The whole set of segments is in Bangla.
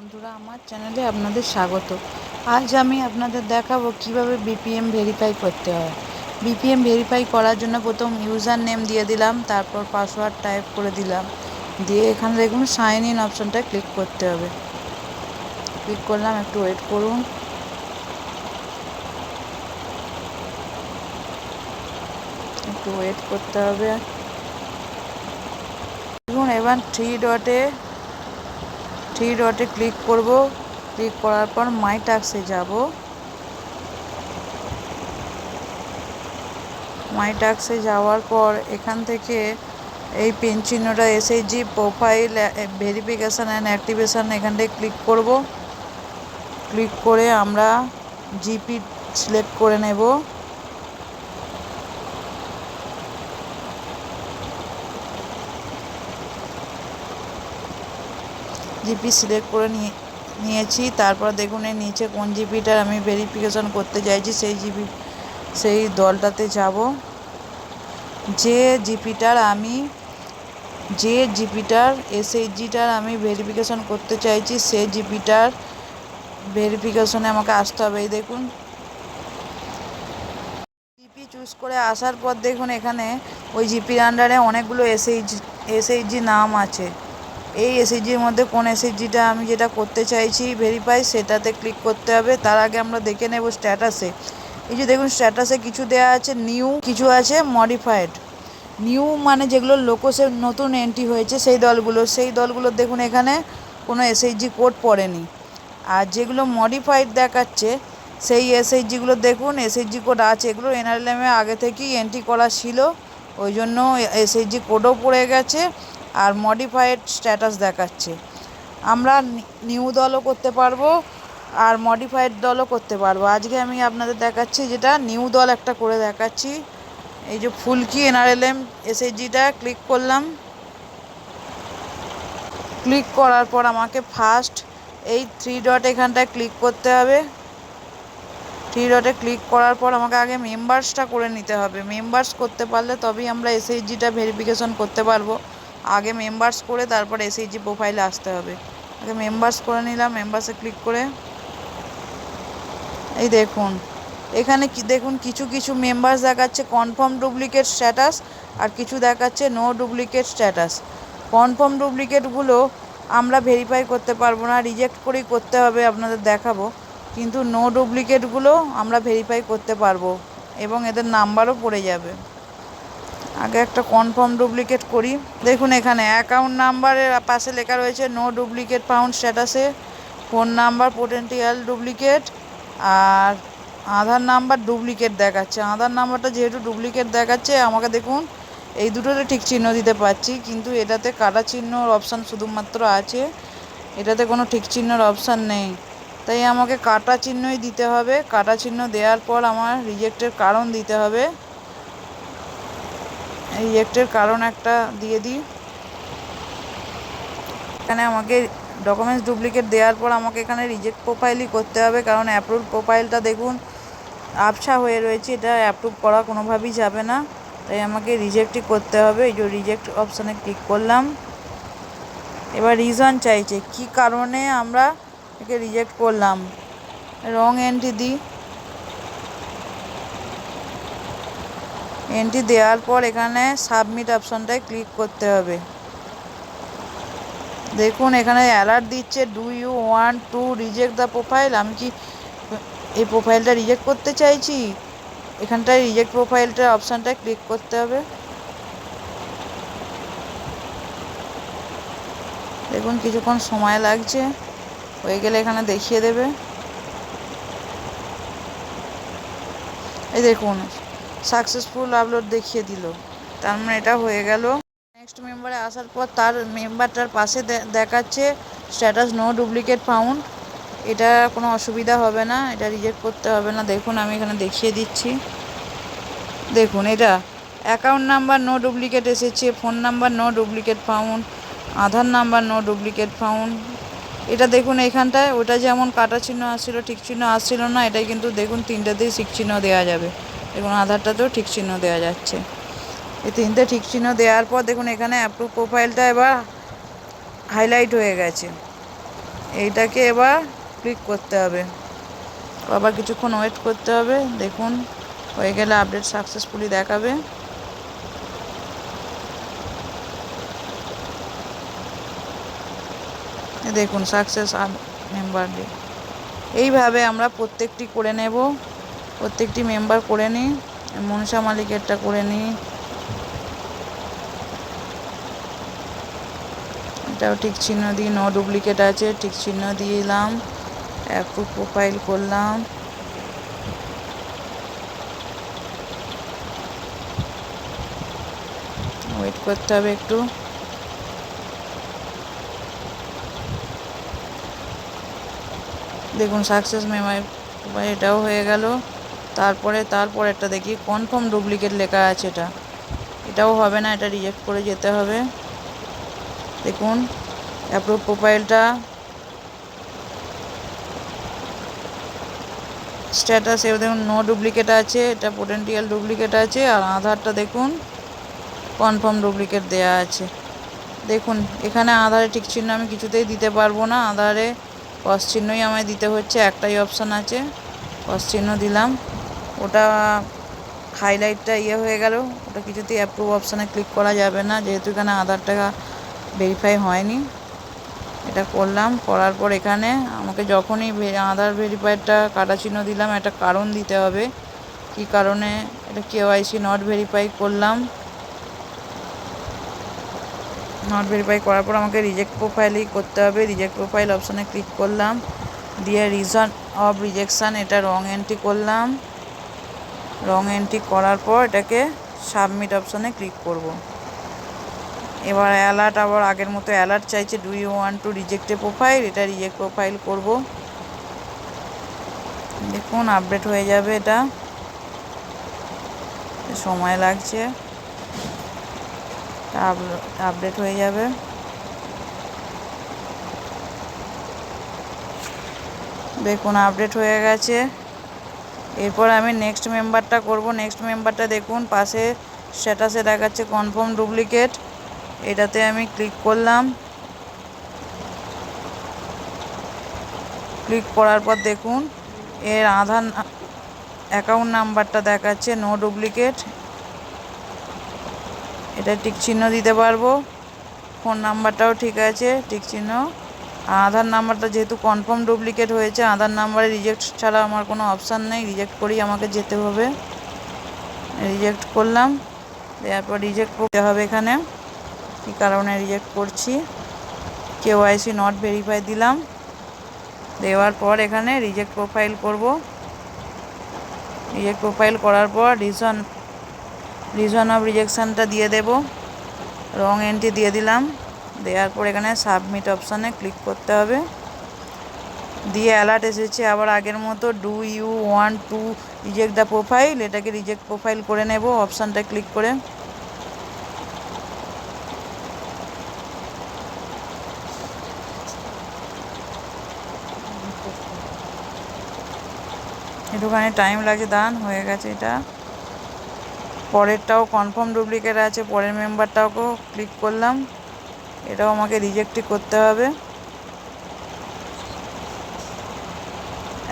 বন্ধুরা, আমার চ্যানেলে আপনাদের স্বাগত। আজ আমি আপনাদের দেখাবো কীভাবে বিপিএম ভেরিফাই করতে হয়। বিপিএম ভেরিফাই করার জন্য প্রথম ইউজার নেম দিয়ে দিলাম, তারপর পাসওয়ার্ড টাইপ করে দিলাম। দিয়ে এখানে দেখুন সাইন ইন অপশনটা ক্লিক করতে হবে। ক্লিক করলাম, একটু ওয়েট করুন। একটু ওয়েট করতে হবে। দেখুন, এবার থ্রি ডটে থ্রি ডটে ক্লিক করব। ক্লিক করার পর মাই টাক্সে যাব। মাই টাক্সে যাওয়ার পর এখান থেকে এই পেন চিহ্নটা SHG profile verification and activation এখান থেকে ক্লিক করব। ক্লিক করে আমরা জিপি সিলেক্ট করে নেব। জিপি সিলেক্ট করে নিয়ে, নিয়েছি। তারপর দেখুন এই নিচে কোন জিপিটার আমি ভেরিফিকেশন করতে চাইছি, সেই জিপি, সেই দলটাতে যাব। যে জিপিটার আমি, যে জিপিটার এসএইচজিটার আমি ভেরিফিকেশন করতে চাইছি সেই জিপিটার ভেরিফিকেশনে আমাকে আসতে হবে। এই দেখুন। জিপি চুজ করে আসার পর দেখুন, এখানে ওই জিপির আন্ডারে অনেকগুলো এসএইচ, এসএইচজি নাম আছে। এই এসএইচজির মধ্যে কোন এসএইচজিটা আমি যেটা করতে চাইছি ভেরিফাই সেটাতে ক্লিক করতে হবে। তার আগে আমরা দেখে নেব স্ট্যাটাসে এই যে দেখুন স্ট্যাটাসে কিছু দেওয়া আছে নিউ কিছু আছে মডিফাইড নিউ মানে যেগুলো লোকসে নতুন এন্ট্রি হয়েছে, সেই দলগুলো। সেই দলগুলো দেখুন এখানে কোনো এসএইচজি কোড পড়েনি। আর যেগুলো মডিফাইড দেখাচ্ছে, সেই এসএইচজিগুলো দেখুন এসএইচজি কোড আছে। এগুলো এনআরএলএমে আগে থেকেই এন্ট্রি করা ছিল। ওই জন্য এসএইচজি কোডও পড়ে গেছে। আর মডিফাইড স্ট্যাটাস দেখাচ্ছে। আমরা নিউ দলও করতে পারব আর মডিফাইড দলও করতে পারব। আজকে আমি আপনাদের দেখাচ্ছি যেটা নিউ দল একটা করে দেখাচ্ছি। এই যে ফুলকি এনআরএলএম এসএইচজিটা ক্লিক করলাম। ক্লিক করার পর আমাকে ফার্স্ট এই থ্রি ডট এখানটায় ক্লিক করতে হবে। থ্রি ডটে ক্লিক করার পর আমাকে আগে মেম্বার্সটা করে নিতে হবে। মেম্বার্স করতে পারলে তবেই আমরা এসএইচজিটা ভেরিফিকেশন করতে পারব। আগে মেম্বার্স করে তারপর এসএইচজি প্রোফাইলে আসতে হবে। আগে মেম্বার্স করে নিলাম মেম্বার্সে ক্লিক করে। এই দেখুন, এখানে কি, দেখুন কিছু কিছু মেম্বার্স দেখাচ্ছে কনফার্ম ডুপ্লিকেট স্ট্যাটাস আর কিছু দেখাচ্ছে নো ডুপ্লিকেট স্ট্যাটাস কনফার্ম ডুপ্লিকেটগুলো আমরা ভেরিফাই করতে পারব না রিজেক্ট করেই করতে হবে, আপনাদের দেখাবো। কিন্তু নো ডুপ্লিকেটগুলো আমরা ভেরিফাই করতে পারব এবং এদের নাম্বারও পড়ে যাবে। আগে একটা কনফার্ম ডুপ্লিকেট করি। দেখুন এখানে অ্যাকাউন্ট নাম্বারের পাশে লেখা রয়েছে নো ডুপ্লিকেট পাউন্ড স্ট্যাটাসে ফোন নাম্বার পোটেন্টিয়াল ডুপ্লিকেট আর আধার নাম্বার ডুপ্লিকেট দেখাচ্ছে। আধার নাম্বারটা যেহেতু ডুপ্লিকেট দেখাচ্ছে, আমাকে দেখুন, এই দুটোতে ঠিক চিহ্ন দিতে পারছি, কিন্তু এটাতে কাটা চিহ্নর অপশান শুধুমাত্র আছে। এটাতে কোনো ঠিক চিহ্নর অপশান নেই। তাই আমাকে কাটা চিহ্নই দিতে হবে। কাটা চিহ্ন দেওয়ার পর আমার রিজেক্টের কারণ দিতে হবে। রিজেক্টের কারণ একটা দিয়ে দিই। এখানে আমাকে ডকুমেন্টস ডুপ্লিকেট দেওয়ার পর আমাকে এখানে রিজেক্ট প্রোফাইলই করতে হবে, কারণ অ্যাপ্রুভ প্রোফাইলটা দেখুন, আবছা হয়ে রয়েছে, এটা অ্যাপ্রুভ করা কোনোভাবেই যাবে না। তাই আমাকে রিজেক্টই করতে হবে, এই যে রিজেক্ট অপশানে ক্লিক করলাম। এবার রিজন চাইছে, কি কারণে আমরা একে রিজেক্ট করলাম? রং এন্ট্রি দিই। এন্ট্রি দেওয়ার পর এখানে সাবমিট অপশানটায় ক্লিক করতে হবে। দেখুন, এখানে অ্যালার্ট দিচ্ছে do you want to reject the profile আমি কি এই প্রোফাইলটা রিজেক্ট করতে চাইছি? এখানটায় রিজেক্ট প্রোফাইলটার অপশানটায় ক্লিক করতে হবে। দেখুন, কিছুক্ষণ সময় লাগছে, হয়ে গেলে এখানে দেখিয়ে দেবে। এই দেখুন সাকসেসফুল আপলোড দেখিয়ে দিল। তার মানে এটা হয়ে গেল। নেক্সট মেম্বারে আসার পর তার মেম্বারটার পাশে দেখাচ্ছে স্ট্যাটাস নো ডুপ্লিকেট ফাউন্ড এটা কোনো অসুবিধা হবে না, এটা রিজেক্ট করতে হবে না। দেখুন, আমি এখানে দেখিয়ে দিচ্ছি। দেখুন, এটা অ্যাকাউন্ট নাম্বার নো ডুপ্লিকেট এসেছে phone number no duplicate found Aadhaar number no duplicate found এটা দেখুন এখানটায়, ওটা যেমন কাটা চিহ্ন আসছিল, ঠিক চিহ্ন আসছিল না, এটাই কিন্তু দেখুন তিনটাতেই শিক চিহ্ন দেওয়া যাবে। দেখুন আধারটাতেও ঠিক চিহ্ন দেওয়া যাচ্ছে। এই তিনটে ঠিক চিহ্ন দেওয়ার পর দেখুন এখানে অ্যাপ্রুভ প্রোফাইলটা এবার হাইলাইট হয়ে গেছে। এইটাকে এবার ক্লিক করতে হবে। আবার কিছুক্ষণ ওয়েট করতে হবে। দেখুন, হয়ে গেলে আপডেট সাকসেসফুলি দেখাবে। দেখুন সাকসেস মেম্বার এইভাবে আমরা প্রত্যেকটি করে নেব। প্রত্যেকটি মেম্বার করে নিই মনসা মালিকেরটা করে নিই এটাও ঠিক চিহ্ন দিই নো ডুপ্লিকেট আছে, ঠিক চিহ্ন দিয়ে দিলাম অ্যাপ্রুভ প্রোফাইল করলাম। ওয়েট করতে হবে একটু। দেখুন সাকসেস মেমাই এটাও হয়ে গেল। তারপরে, তারপর একটা দেখি কনফার্ম ডুপ্লিকেট লেখা আছে এটা। এটাও হবে না, এটা রিজেক্ট করে যেতে হবে। দেখুন অ্যাপ্রুভ প্রোফাইলটা স্ট্যাটাস এবার দেখুন নো ডুপ্লিকেট আছে, এটা পোটেন্টিয়াল ডুপ্লিকেট আছে, আর আধারটা দেখুন কনফার্ম ডুপ্লিকেট দেয়া আছে। দেখুন, এখানে আধারে ঠিক চিহ্ন আমি কিছুতেই দিতে পারব না, আধারে কস চিহ্নই আমায় দিতে হচ্ছে, একটাই অপশান আছে কস চিহ্ন দিলাম। ওটা হাইলাইটটা ইয়ে হয়ে গেল। ওটা কিছুতেই অ্যাপ্রুভ অপশানে ক্লিক করা যাবে না। যেহেতু এখানে আধারটা ভেরিফাই হয়নি। এটা করলাম। করার পর এখানে আমাকে যখনই আধার ভেরিফাইডটা কাটা চিহ্ন দিলাম, একটা কারণ দিতে হবে। কি কারণে? এটা কেওয়াইসি নট ভেরিফাই করলাম। নট ভেরিফাই করার পর আমাকে রিজেক্ট প্রোফাইলই করতে হবে। রিজেক্ট প্রোফাইল অপশানে ক্লিক করলাম। দিয়ে রিজন অফ রিজেকশান এটা রং এন্ট্রি করলাম। রং এন্ট্রি করার পর এটাকে সাবমিট অপশানে ক্লিক করব। এবার অ্যালার্ট আবার আগের মতো অ্যালার্ট চাইছে ডু ইউ ওয়ান টু রিজেক্টে প্রোফাইল এটা রিজেক্ট প্রোফাইল করব। দেখুন আপডেট হয়ে যাবে এটা। সময় লাগছে। আপডেট হয়ে যাবে। দেখুন আপডেট হয়ে গেছে। এরপর আমি নেক্সট মেম্বারটা করব। নেক্সট মেম্বারটা দেখুন, পাশে স্ট্যাটাসে দেখাচ্ছে কনফার্ম ডুপ্লিকেট এটাতে আমি ক্লিক করলাম। ক্লিক করার পর দেখুন, এর আধার অ্যাকাউন্ট নাম্বারটা দেখাচ্ছে নো ডুপ্লিকেট এটা টিক চিহ্ন দিতে পারব। ফোন নাম্বারটাও ঠিক আছে টিক চিহ্ন। আধার নাম্বারটা যেহেতু কনফার্ম ডুপ্লিকেট হয়েছে, আধার নাম্বারে রিজেক্ট ছাড়া আমার কোনো অপশান নেই। রিজেক্ট করেই আমাকে যেতে হবে। রিজেক্ট করলাম। দেওয়ার পর রিজেক্ট করতে হবে এখানে। কী কারণে রিজেক্ট করছি? কেওয়াইসি নট ভেরিফাই দিলাম। দেওয়ার পর এখানে রিজেক্ট প্রোফাইল করব। রিজেক্ট প্রোফাইল করার পর রিজন রিজন অফ রিজেকশানটা দিয়ে দেব। রং এন্ট্রি দিয়ে দিলাম। দেওয়ার পর এখানে সাবমিট অপশানে ক্লিক করতে হবে। দিয়ে অ্যালার্ট এসেছে, আবার আগের মতো do you want to reject the profile এটাকে রিজেক্ট প্রোফাইল করে নেব অপশানটা ক্লিক করে। একটুখানি টাইম লাগছে দান হয়ে গেছে এটা। পরেরটাও কনফার্ম ডুপ্লিকেট আছে, পরের মেম্বারটাকেও ক্লিক করলাম। এটাও আমাকে রিজেক্টই করতে হবে।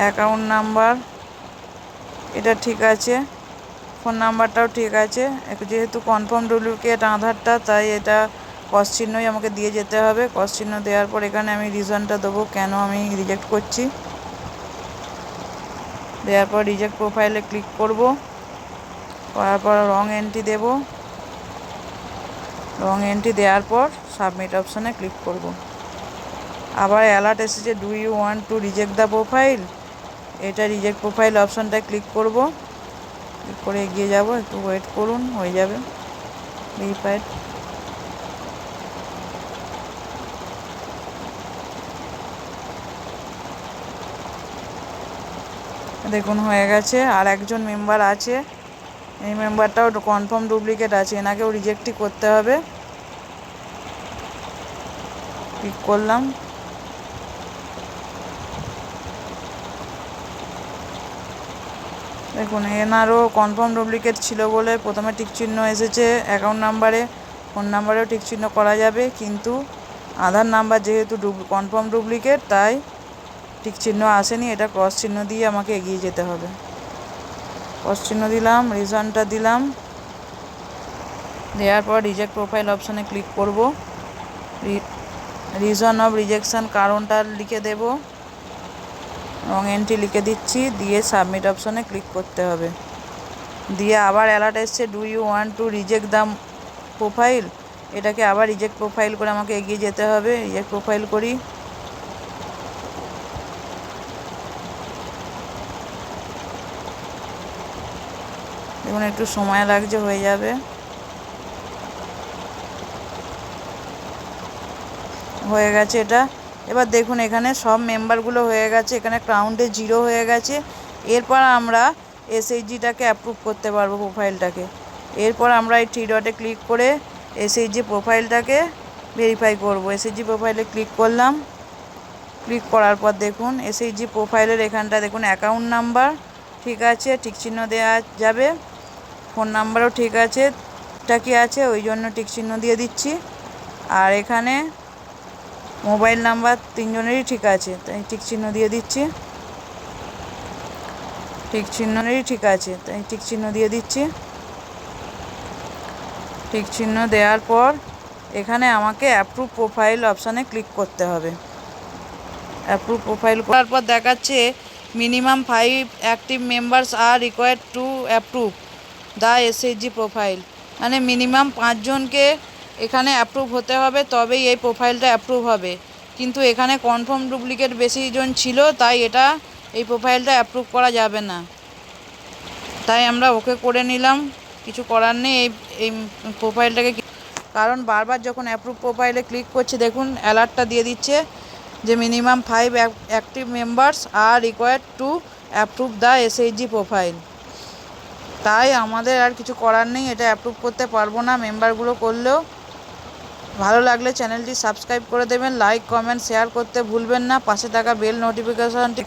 অ্যাকাউন্ট নাম্বার এটা ঠিক আছে। ফোন নাম্বারটাও ঠিক আছে। যেহেতু কনফার্ম ডুপ্লিকেট আধারটা তাই এটা চিহ্নই আমাকে দিয়ে যেতে হবে। চিহ্ন দেওয়ার পর এখানে আমি রিজনটা দেবো, কেন আমি রিজেক্ট করছি। দেওয়ার পর রিজেক্ট প্রোফাইলে ক্লিক করব। করার পর রং এন্ট্রি দেব। রং এন্ট্রি দেওয়ার পর সাবমিট অপশানে ক্লিক করব। আবার অ্যালার্ট এসেছে do you want to reject the profile এটা রিজেক্ট প্রোফাইল অপশানটায় ক্লিক করব। ক্লিক করে এগিয়ে যাব, একটু ওয়েট করুন, হয়ে যাবে। ভেরিফাইড দেখুন, হয়ে গেছে, আর একজন মেম্বার আছে। এই মেম্বারটাও কনফার্ম ডুপ্লিকেট আছে, এনাকেও রিজেক্টই করতে হবে। ক্লিক করলাম। দেখুন এনারও কনফার্ম ডুপ্লিকেট ছিল বলে প্রথমে টিক চিহ্ন এসেছে অ্যাকাউন্ট নাম্বারে ফোন নাম্বারেও টিক চিহ্ন করা যাবে, কিন্তু আধার নাম্বার যেহেতু কনফার্ম ডুপ্লিকেট তাই টিক চিহ্ন আসেনি। এটা ক্রস চিহ্ন দিয়ে আমাকে এগিয়ে যেতে হবে। ক্রস চিহ্ন দিলাম রিজনটা দিলাম। দেওয়ার পর রিজেক্ট প্রোফাইল অপশানে ক্লিক করব। রিজন অফ রিজেকশান কারণটা লিখে দেব। এবং এন্ট্রি লিখে দিচ্ছি, দিয়ে সাবমিট অপশানে ক্লিক করতে হবে। দিয়ে আবার অ্যালার্ট এসছে do you want to reject the profile এটাকে আবার রিজেক্ট প্রোফাইল করে আমাকে এগিয়ে যেতে হবে। রিজেক্ট প্রোফাইল করি। দেখুন, একটু সময় লাগছে, হয়ে যাবে। হয়ে গেছে এটা। এবার দেখুন এখানে সব মেম্বারগুলো হয়ে গেছে, এখানে ক্রাউন্ডে জিরো হয়ে গেছে। এরপর আমরা এসএইচজিটাকে অ্যাপ্রুভ করতে পারব প্রোফাইলটাকে এরপর আমরা এই থ্রি ডটে ক্লিক করে এসএইচজি প্রোফাইলটাকে ভেরিফাই করব। এসএইচজি প্রোফাইলে ক্লিক করলাম। ক্লিক করার পর দেখুন এসএইচজি প্রোফাইলের এখানটা দেখুন অ্যাকাউন্ট নাম্বার ঠিক আছে ঠিক চিহ্ন দেওয়া যাবে। ফোন নাম্বারও ঠিক আছে এটা কি আছে, ওই জন্য টিক চিহ্ন দিয়ে দিচ্ছি। আর এখানে মোবাইল নাম্বার তিনজনেরই ঠিক আছে, তাই ঠিক চিহ্ন দিয়ে দিচ্ছি। ঠিক চিহ্নেরই ঠিক আছে, তাই ঠিক চিহ্ন দিয়ে দিচ্ছি। ঠিক চিহ্ন দেওয়ার পর এখানে আমাকে অ্যাপ্রুভ প্রোফাইল অপশানে ক্লিক করতে হবে। অ্যাপ্রুভ প্রোফাইল করার পর দেখাচ্ছে minimum five active members are required to approve the SHG profile মানে মিনিমাম পাঁচজনকে এখানে অ্যাপ্রুভ হতে হবে, তবেই এই প্রোফাইলটা অ্যাপ্রুভ হবে। কিন্তু এখানে কনফার্ম ডুপ্লিকেট বেশি জন ছিল, তাই এটা, এই প্রোফাইলটা অ্যাপ্রুভ করা যাবে না। তাই আমরা ওকে করে নিলাম, কিছু করার নেই, এই এই প্রোফাইলটাকে কারণ বারবার যখন অ্যাপ্রুভ প্রোফাইলে ক্লিক করছে, দেখুন অ্যালার্টটা দিয়ে দিচ্ছে যে minimum five active members are required to approve the SHG profile তাই আমাদের আর কিছু করার নেই, এটা অ্যাপ্রুভ করতে পারব না মেম্বারগুলো করলেও। ভালো লাগলে চ্যানেলটি সাবস্ক্রাইব করে দেবেন লাইক কমেন্ট শেয়ার করতে ভুলবেন না, পাশে থাকা বেল নোটিফিকেশনটি